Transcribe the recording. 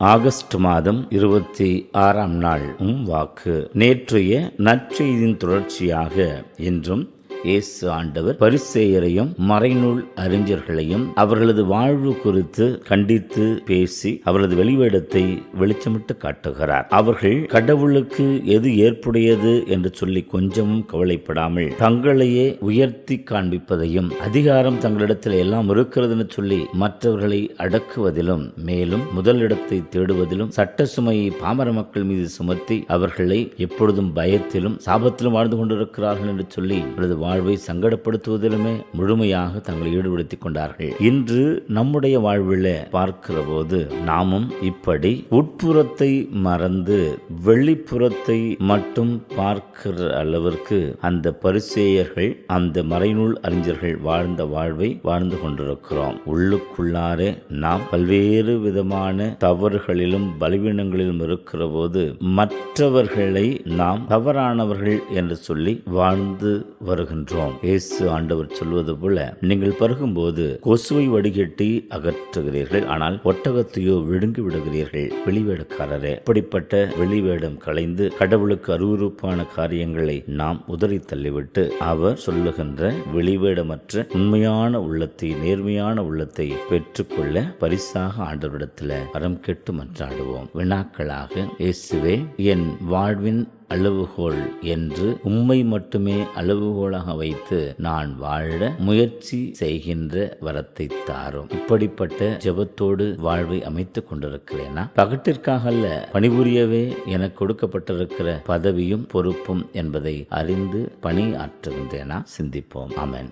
August மாதம் இருபத்தி ஆறாம் நாள் உம் வாக்கு. நேற்றைய நற்செய்தியின் தொடர்ச்சியாக இன்றும் இயேசு ஆண்டவர் பரிசேயரையும் மறைநூல் அறிஞர்களையும் அவர்களது வாழ்வு குறித்து கண்டித்து பேசி அவரது வெளிவேடத்தை வெளிச்சமிட்டு காட்டுகிறார். அவர்கள் கடவுளுக்கு எது ஏற்புடையது என்று சொல்லி கொஞ்சமும் கவலைப்படாமல் தங்களையே உயர்த்தி காண்பிப்பதையும் அதிகாரம் தங்களிடத்தில் எல்லாம் இருக்கிறதுன்னு சொல்லி மற்றவர்களை அடக்குவதிலும் மேலும் முதலிடத்தை தேடுவதிலும் சட்ட சுமையை பாமர மக்கள் மீது சுமத்தி அவர்களை எப்பொழுதும் பயத்திலும் சாபத்திலும் வாழ்ந்து கொண்டிருக்கிறார்கள் என்று சொல்லி அவரது வாழ்வை சங்கடப்படுத்துவதிலுமே முழுமையாக தங்களை ஈடுபடுத்திக் கொண்டார்கள். இன்று நம்முடைய வாழ்வில் பார்க்கிற போது நாமும் இப்படி உட்புறத்தை மறந்து வெளிப்புறத்தை மட்டும் பார்க்கிற அளவிற்கு அந்த பரிசேயர்கள் அந்த மறைநூல் அறிஞர்கள் வாழ்ந்த வாழ்வை வாழ்ந்து கொண்டிருக்கிறோம். உள்ளுக்குள்ளாரே நாம் பல்வேறு விதமான தவறுகளிலும் பலவீனங்களிலும் இருக்கிற போது மற்றவர்களை நாம் தவறானவர்கள் என்று சொல்லி வாழ்ந்து வருகின்றோம். இயேசு ஆண்டவர் சொல்வது போல நீங்கள் பருகும்போது கொசுவை வடிகட்டி அகற்றுகிறீர்கள். ஆனால் ஒட்டகத்தையோ விழுங்கி விடுகிறீர்கள் வெளிவேடக்காரரே. இப்படிப்பட்ட வெளிவேடம் கலைந்து கடவுளுக்கு அருவருப்பான காரியங்களை நாம் உதறி தள்ளிவிட்டு அவர் சொல்லுகின்ற வெளிவேடமற்ற உண்மையான உள்ளத்தை நேர்மையான உள்ளத்தை பெற்றுக்கொள்ள பரிசாக ஆண்டவரிடத்தில் அறம் கேட்டு மன்றாடுவோம். வினாக்களாக இயேசுவே என் வாழ்வின் அளவுகோல் என்று உம்மை மட்டுமே அளவுகோலாக வைத்து நான் வாழ முயற்சி செய்கின்ற வரத்தை தாரும். இப்படிப்பட்ட ஜபத்தோடு வாழ்வை அமைத்துக் கொண்டிருக்கிறேனா? பகட்டிற்காக அல்ல பணிபுரியவே எனக்கு கொடுக்கப்பட்டிருக்கிற பதவியும் பொறுப்பும் என்பதை அறிந்து பணி ஆற்றுகின்றேனா சிந்திப்போம். அமன்